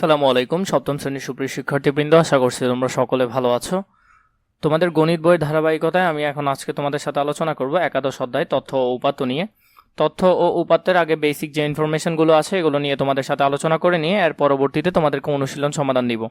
সালামু আলাইকুম, সপ্তম শ্রেণির সুপ্রিয় শিক্ষার্থীবৃন্দ, আশা করছি তোমরা সকলে ভালো আছো। তোমাদের গণিত বইয়ের ধারাবাহিকতায় আমি এখন আজকে তোমাদের সাথে আলোচনা করব একাদশ অধ্যায়, তথ্য ও উপাত্ত নিয়ে। তথ্য ও উপাত্তের আগে বেসিক যে ইনফরমেশনগুলো আছে, এগুলো নিয়ে তোমাদের সাথে আলোচনা করে নিয়ে এর পরবর্তীতে তোমাদেরকে অনুশীলন সমাধান দিব।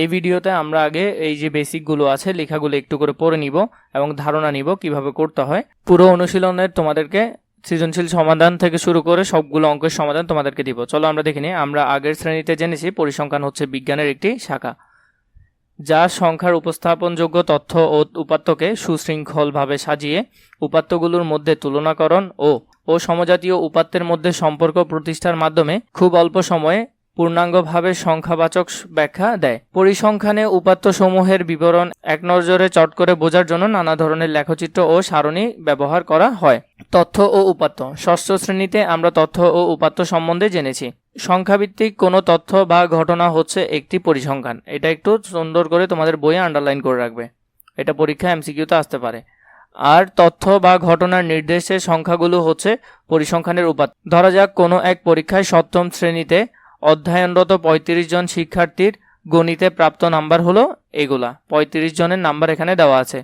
এই ভিডিওতে আমরা আগে এই যে বেসিকগুলো আছে, লেখাগুলো একটু করে পড়ে নিব এবং ধারণা নিব কীভাবে করতে হয়। পুরো অনুশীলনের তোমাদেরকে সৃজনশীল সমাধান থেকে শুরু করে সবগুলো অঙ্কের সমাধান তোমাদেরকে দিব। চলো আমরা দেখে নিই। আমরা আগের শ্রেণীতে জেনেছি, পরিসংখ্যান হচ্ছে বিজ্ঞানের একটি শাখা। যা সংখ্যার উপস্থাপনযোগ্য তথ্য ও উপাত্তকে সুশৃঙ্খলভাবে সাজিয়ে উপাত্তগুলোর মধ্যে তুলনাকরণ ও ও সমজাতীয় উপাত্তের মধ্যে সম্পর্ক প্রতিষ্ঠার মাধ্যমে খুব অল্প সময়ে পূর্ণাঙ্গভাবে সংখ্যাবাচক ব্যাখ্যা দেয়। পরিসংখ্যানে উপাত্তসমূহের বিবরণ এক নজরে চট করে বোঝার জন্য নানা ধরনের লেখচিত্র ও সারণী ব্যবহার করা হয়। তথ্য ও উপাত্ত। ষষ্ঠ শ্রেণীতে আমরা তথ্য ও উপাত্ত সম্বন্ধে জেনেছি। সংখ্যাভিত্তিক কোনো তথ্য বা ঘটনা হচ্ছে একটি পরিসংখ্যান। এটা একটু সুন্দর করে তোমাদের বইয়ে আন্ডারলাইন করে রাখবে। এটা পরীক্ষা এমসিকিউতে আসতে পারে। আর তথ্য বা ঘটনার নির্দেশে সংখ্যাগুলো হচ্ছে পরিসংখ্যানের উপাত্ত। ধরা যাক কোনো এক পরীক্ষায় সপ্তম শ্রেণীতে অধ্যয়নরত পঁয়ত্রিশ জন শিক্ষার্থীর গণিতে প্রাপ্ত নাম্বার হলো এগুলা। পঁয়ত্রিশ জনের নাম্বার এখানে দেওয়া আছে।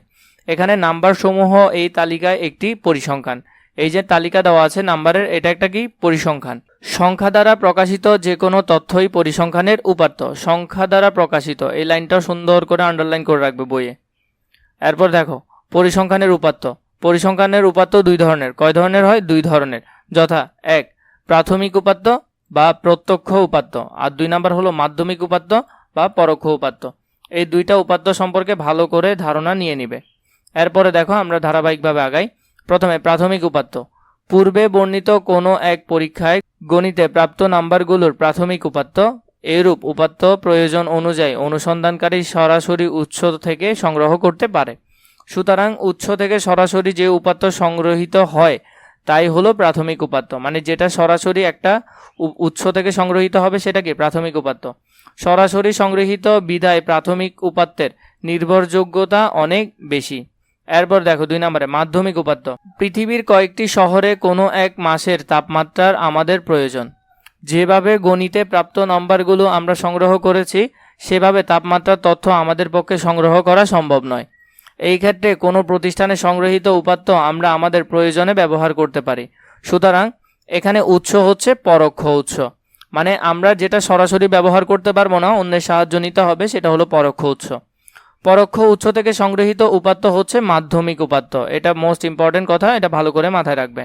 এখানে নাম্বার সমূহ এই তালিকায় একটি পরিসংখ্যান। এই যে তালিকা দেওয়া আছে নাম্বারের, এটা একটা কি? পরিসংখ্যান। সংখ্যা দ্বারা প্রকাশিত যে কোনো তথ্যই পরিসংখ্যানের উপাত্ত। সংখ্যা দ্বারা প্রকাশিত। এই লাইনটা সুন্দর করে আন্ডারলাইন করে রাখবে বইয়ে। এরপর দেখো, পরিসংখ্যানের উপাত্ত। পরিসংখ্যানের উপাত্ত দুই ধরনের। কয় ধরনের হয়? দুই ধরনের। যথা, এক, প্রাথমিক উপাত্ত বা প্রত্যক্ষ উপাত্ত। আর দুই নাম্বার হলো মাধ্যমিক উপাত্ত বা পরোক্ষ উপাত্ত। এই দুইটা উপাত্ত সম্পর্কে ভালো করে ধারণা নিয়ে নিবে। এরপরে দেখো, আমরা ধারাবাহিকভাবে আগাই। প্রথমে প্রাথমিক উপাত্ত। পূর্বে বর্ণিত কোনো এক পরীক্ষায় গণিতে প্রাপ্ত নাম্বারগুলোর প্রাথমিক উপাত্ত, এরূপ উপাত্ত প্রয়োজন অনুযায়ী অনুসন্ধানকারী সরাসরি উৎস থেকে সংগ্রহ করতে পারে। সুতরাং উৎস থেকে সরাসরি যে উপাত্ত সংগ্রহিত হয়, তাই হলো প্রাথমিক উপাত্ত। মানে যেটা সরাসরি একটা উৎস থেকে সংগ্রহিত হবে, সেটা কি? প্রাথমিক উপাত্ত। সরাসরি সংগৃহীত বিদায় প্রাথমিক উপাত্তের নির্ভরযোগ্যতা অনেক বেশি। এরপর দেখো দুই নম্বরে, মাধ্যমিক উপাত্ত। পৃথিবীর কয়েকটি শহরে কোনো এক মাসের তাপমাত্রার আমাদের প্রয়োজন। যেভাবে গণিতে প্রাপ্ত নম্বরগুলো আমরা সংগ্রহ করেছি, সেভাবে তাপমাত্রার তথ্য আমাদের পক্ষে সংগ্রহ করা সম্ভব নয়। এই ক্ষেত্রে কোনো প্রতিষ্ঠানে সংগ্রহীত উপাত্ত আমরা আমাদের প্রয়োজনে ব্যবহার করতে পারি। সুতরাং এখানে উৎস হচ্ছে পরোক্ষ উৎস। মানে আমরা যেটা সরাসরি ব্যবহার করতে পারব না, অন্যের সাহায্য নিতে হবে, সেটা হলো পরোক্ষ উৎস। পরোক্ষ উৎস থেকে সংগৃহীত উপাত্ত হচ্ছে মাধ্যমিক উপাত্ত। এটা মোস্ট ইম্পর্টেন্ট কথা, এটা ভালো করে মাথায় রাখবে।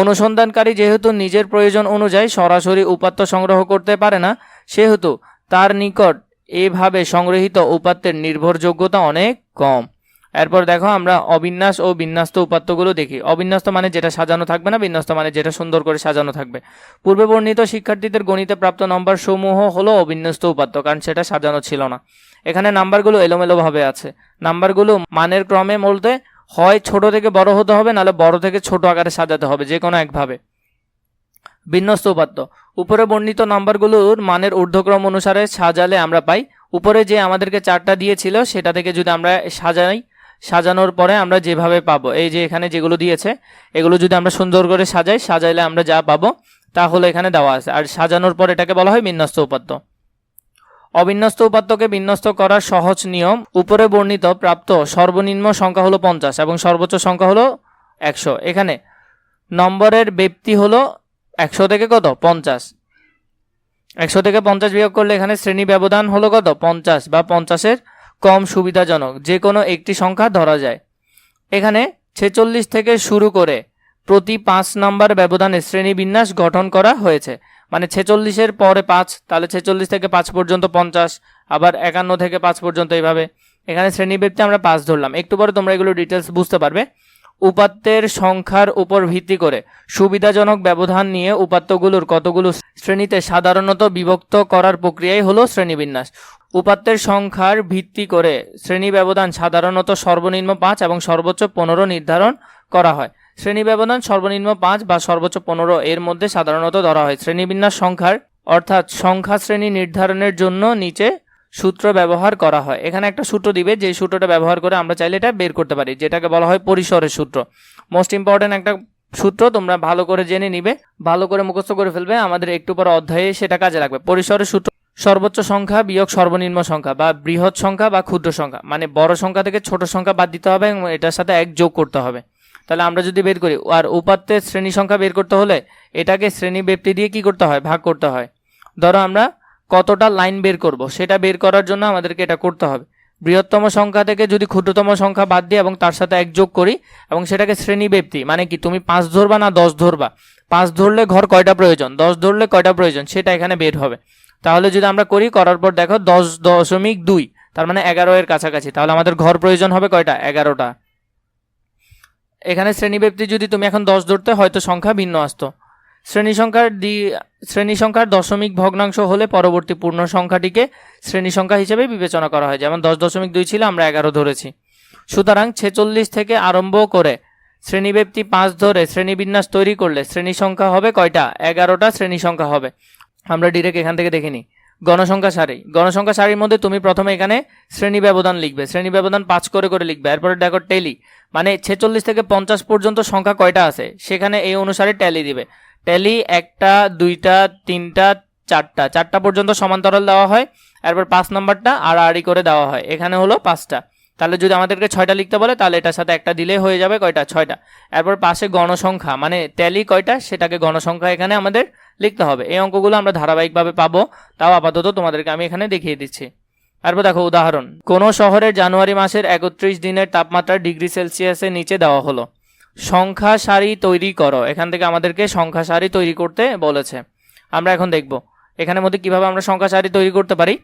অনুসন্ধানকারী যেহেতু নিজের প্রয়োজন অনুযায়ী সরাসরি উপাত্ত সংগ্রহ করতে পারে না, সেহেতু তার নিকট এভাবে সংগৃহীত উপাত্তের নির্ভরযোগ্যতা অনেক কম। এরপর দেখো, আমরা অবিন্যাস ও বিন্যস্ত উপাত্তগুলো দেখি। অবিন্যস্ত মানে যেটা সাজানো থাকবে না, বিন্যস্ত মানে যেটা সুন্দর করে সাজানো থাকবে। পূর্বে বর্ণিত শিক্ষার্থীদের গণিতে প্রাপ্ত নম্বর সমূহ হলো অবিন্যস্ত উপাত্ত, কারণ সেটা সাজানো ছিল না। এখানে নাম্বারগুলো এলোমেলোভাবে আছে। নাম্বারগুলো মানের ক্রমে বলতে হয় ছোট থেকে বড় হতে হবে, নাহলে বড় থেকে ছোট আকারে সাজাতে হবে, যে কোনো একভাবে। বিন্যস্ত উপাত্ত। উপরে বর্ণিত নাম্বারগুলোর মানের ঊর্ধ্বক্রম অনুসারে সাজালে আমরা পাই, উপরে যে আমাদেরকে চারটা দিয়েছিল, সেটা থেকে যদি আমরা সাজাই, সাজানোর পরে আমরা যেভাবে পাবো, এই যে এখানে যেগুলো দিয়েছে, এগুলো যদি আমরা সুন্দর করে সাজাই, সাজাইলে আমরা যা পাবো তাহলে এখানে দেওয়া আছে। আর সাজানোর পর এটাকে বলা হয় বিন্যস্ত উপাত্ত। অবিন্যস্ত উপাত্তকে বিন্যস্ত করার সহজ নিয়ম, উপরে বর্ণিত প্রাপ্ত সর্বনিম্ন সংখ্যা হলো পঞ্চাশ এবং সর্বোচ্চ সংখ্যা হলো একশো। এখানে নম্বরের ব্যক্তি হলো একশো থেকে কত? পঞ্চাশ। একশো থেকে পঞ্চাশ বিয়োগ করলে এখানে শ্রেণি ব্যবধান হলো কত? পঞ্চাশ বা পঞ্চাশের কম সুবিধাজনক। যে কোনো একটি সংখ্যা ধরা যায়। এখানে ছেচল্লিশ থেকে শুরু করে প্রতি পাঁচ নাম্বার ব্যবধানে শ্রেণীবিন্যাস গঠন করা হয়েছে। মানে ছেচল্লিশের পরে পাঁচ, তাহলে ছেচল্লিশ থেকে পাঁচ পর্যন্ত পঞ্চাশ, আবার একান্ন থেকে পাঁচ পর্যন্ত এইভাবে। এখানে শ্রেণীবৃত্তি আমরা পাঁচ ধরলাম। একটু পরে তোমরা এগুলো ডিটেলস বুঝতে পারবে। উপাত্তের সংখ্যার উপর ভিত্তি করে সুবিধাজনক ব্যবধান নিয়ে উপাত্তগুলোর কতগুলো শ্রেণীতে সাধারণত বিভক্ত করার প্রক্রিয়াই হলো শ্রেণীবিন্যাস। উপাত্তের সংখ্যার ভিত্তি করে শ্রেণি ব্যবধান সাধারণত সর্বনিম্ন পাঁচ এবং সর্বোচ্চ পনেরো নির্ধারণ করা হয়। শ্রেণি ব্যবধান সর্বনিম্ন পাঁচ বা সর্বোচ্চ পনেরো এর মধ্যে সাধারণত ধরা হয়। শ্রেণীবিন্যাস সংখ্যার, অর্থাৎ সংখ্যা শ্রেণি নির্ধারণের জন্য নিচে সূত্র ব্যবহার করা হয়। এখানে একটা সূত্র দিবে, যে সূত্রটা ব্যবহার করে আমরা চাইলে এটা বের করতে পারি, যেটাকে বলা হয় পরিসরের সূত্র। মোস্ট ইম্পর্টেন্ট একটা সূত্র, তোমরা ভালো করে জেনে নিবে, ভালো করে মুখস্থ করে ফেলবে, আমাদের একটু পর অধ্যায়ে সেটা কাজে লাগবে। পরিসরের সূত্র, সর্বোচ্চ সংখ্যা, বিয়োগ সর্বনিম্ন সংখ্যা, বা বৃহৎ সংখ্যা বা ক্ষুদ্র সংখ্যা মানে বড় সংখ্যা থেকে ছোট সংখ্যা বাদ দিতে হবে এবং এটার সাথে এক যোগ করতে হবে। তাহলে আমরা যদি বের করি, আর উপাত্তের শ্রেণি সংখ্যা বের করতে হলে এটাকে শ্রেণি ব্যক্তি দিয়ে কি করতে হয়? ভাগ করতে হয়। ধরো আমরা কতটা লাইন বের করব, সেটা বের করার জন্য আমাদেরকে এটা করতে হবে। বৃহত্তম সংখ্যা থেকে যদি ক্ষুদ্রতম সংখ্যা বাদ দিই এবং তার সাথে এক যোগ করি, এবং সেটাকে শ্রেণি ব্যক্তি মানে কি তুমি পাঁচ ধরবা না দশ ধরবা? পাঁচ ধরলে ঘর কয়টা প্রয়োজন? দশ ধরলে কয়টা প্রয়োজন? সেটা এখানে বের হবে। তাহলে যদি আমরা করি, করার পর দেখো দশ দশমিক দুই, তার মানে এগারো এর কাছাকাছি। তাহলে আমাদের ঘর প্রয়োজন হবে কয়টা? এগারোটা। এখানে শ্রেণীব্যক্তি যদি তুমি এখন দশ ধরতে, হয়তো সংখ্যা ভিন্ন আসতো। শ্রেণি সংখ্যার দ্বি শ্রেণি সংখ্যার দশমিক ভগ্নাংশ হলে পরবর্তী পূর্ণ সংখ্যাটিকে শ্রেণি সংখ্যা হিসেবে বিবেচনা করা হয়। যেমন দশ দশমিক দুই ছিল, আমরা এগারো ধরেছি। সুতরাং ছেচল্লিশ থেকে আরম্ভ করে শ্রেণীব্যক্তি পাঁচ ধরে শ্রেণীবিন্যাস তৈরি করলে শ্রেণি সংখ্যা হবে কয়টা? এগারোটা শ্রেণি সংখ্যা হবে। আমরা ডিরেক্ট এখান থেকে দেখিনি গণসংখ্যা সারি। গণসংখ্যা সারির মধ্যে তুমি প্রথমে এখানে শ্রেণি ব্যবধান লিখবে। শ্রেণি ব্যবধান পাঁচ করে করে লিখবে। এরপরে দেখো টেলি মানে ছেচল্লিশ থেকে পঞ্চাশ পর্যন্ত সংখ্যা কয়টা আছে? সেখানে এই অনুসারে ট্যালি দিবে। ট্যালি একটা, দুইটা, তিনটা, চারটা। চারটা পর্যন্ত সমান্তরাল দেওয়া হয়। এরপর পাঁচ নাম্বারটা আড়াআড়ি করে দেওয়া হয়। এখানে হলো পাঁচটা। তাহলে যদি আমাদেরকে ছয়টা লিখতে বলে, তাহলে এটার সাথে একটা দিলে হয়ে যাবে কয়টা? ছয়টা। এরপর পাশে গণসংখ্যা মানে ট্যালি কয়টা, সেটাকে গণসংখ্যা এখানে আমাদের লিখতে হবে। এই অঙ্কগুলো আমরা ধারাবাহিকভাবে পাবো। তাও আপাতত তোমাদেরকে আমি এখানে দেখিয়ে দিচ্ছি। তারপর দেখো উদাহরণ। কোনো শহরের জানুয়ারি মাসের একত্রিশ দিনের তাপমাত্রা ডিগ্রি সেলসিয়াসের নিচে দেওয়া হলো। সংখ্যা সারি তৈরি করো। এখান থেকে আমাদেরকে সংখ্যা সারি তৈরি করতে বলেছে। আমরা এখন দেখব। এখানের মধ্যে কীভাবে আমরা সংখ্যা সারি তৈরি করতে পারি?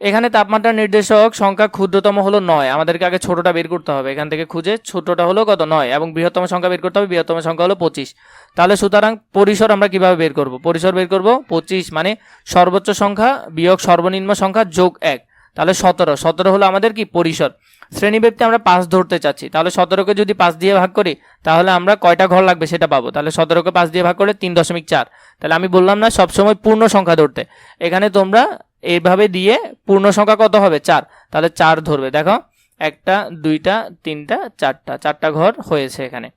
এখানে তাপমাত্রা নির্দেশক সংখ্যা ক্ষুদ্রতম হলো নয়। আমাদেরকে আগে ছোটটা বের করতে হবে। এখান থেকে খুঁজে ছোটটা হলো কত? নয় এবং বৃহত্তম সংখ্যা বের করতে হবে, বৃহত্তম সংখ্যা হলো পঁচিশ। তাহলে সুতরাং পরিসর আমরা কীভাবে বের করব? পরিসর বের করব পঁচিশ মানে সর্বোচ্চ সংখ্যা বিয়োগ সর্বনিম্ন সংখ্যা যোগ এক। তাহলে সতেরো। সতেরো হলো আমাদের কি? পরিসর। শ্রেণীব্যক্তি আমরা পাঁচ ধরতে চাচ্ছি। তাহলে সতেরোকে যদি পাঁচ দিয়ে ভাগ করি, তাহলে আমরা কয়টা ঘর লাগবে সেটা পাবো? তাহলে সতেরোকে পাঁচ দিয়ে ভাগ করলে তিন দশমিক চার। তাহলে আমি বললাম না, সবসময় পূর্ণ সংখ্যা ধরতে। এখানে তোমরা এইভাবে দিয়ে পূর্ণ সংখ্যা কত হবে? চার। তাহলে চার ধরবে। দেখো, একটা, দুইটা, তিনটা, চারটা। চারটা ঘর হয়েছে এখানে।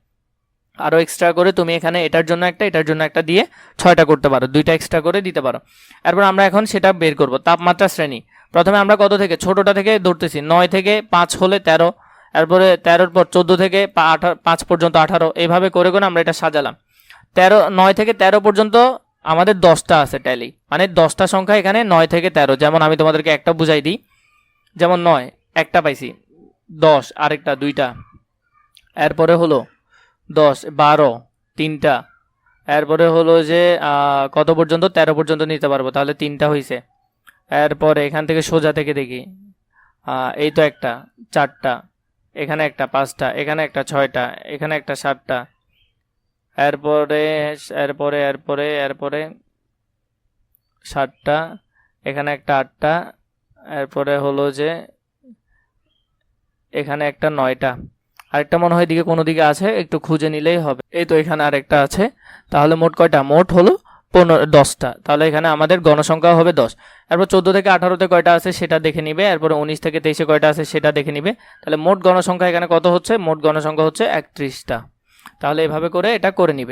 আরও এক্সট্রা করে তুমি এখানে এটার জন্য একটা, এটার জন্য একটা দিয়ে ছয়টা করতে পারো। দুইটা এক্সট্রা করে দিতে পারো। এরপর আমরা এখন সেটা বের করব। তাপমাত্রা শ্রেণি। প্রথমে আমরা কত থেকে? ছোটটা থেকে ধরতেছি। নয় থেকে পাঁচ হলে তেরো। এরপরে তেরোর পর চোদ্দ থেকে পাঁচ পর্যন্ত আঠারো। এইভাবে করে করে আমরা এটা সাজালাম। তেরো, নয় থেকে তেরো পর্যন্ত আমাদের দশটা আছে ট্যালি মানে দশটা সংখ্যা এখানে নয় থেকে তেরো। যেমন আমি তোমাদেরকে একটা বুঝাই দিই। যেমন নয়, একটা পাইছি। দশ, আরেকটা, দুইটা। এরপরে হলো দশ, বারো, তিনটা। এরপরে হলো যে কত পর্যন্ত? তেরো পর্যন্ত নিতে পারব। তাহলে তিনটা হয়েছে এরপরে এখান থেকে সোজা থেকে দেখি। এই তো একটা, চারটা, এখানে একটা পাঁচটা, এখানে একটা ছয়টা, এখানে একটা সাতটা। এরপরে এরপরে এরপরে এরপরে সাতটা, এখানে একটা আটটা, এরপরে হলো যে এখানে একটা নয়টা। আরেকটা মনে হয় দিকে কোনো দিকে আছে, একটু খুঁজে নিলেই হবে। এই তো এখানে আরেকটা আছে। তাহলে মোট কয়টা? মোট হলো পনেরো দশটা। তাহলে এখানে আমাদের গণসংখ্যা হবে দশ। এরপর চোদ্দ থেকে আঠারোতে কয়টা আছে সেটা দেখে নিবে। এরপর উনিশ থেকে তেইশে কয়টা আছে সেটা দেখে নিবে। তাহলে মোট গণসংখ্যা এখানে কত হচ্ছে? মোট গণসংখ্যা হচ্ছে একত্রিশটা। তাহলে এভাবে করে এটা করে নিবে।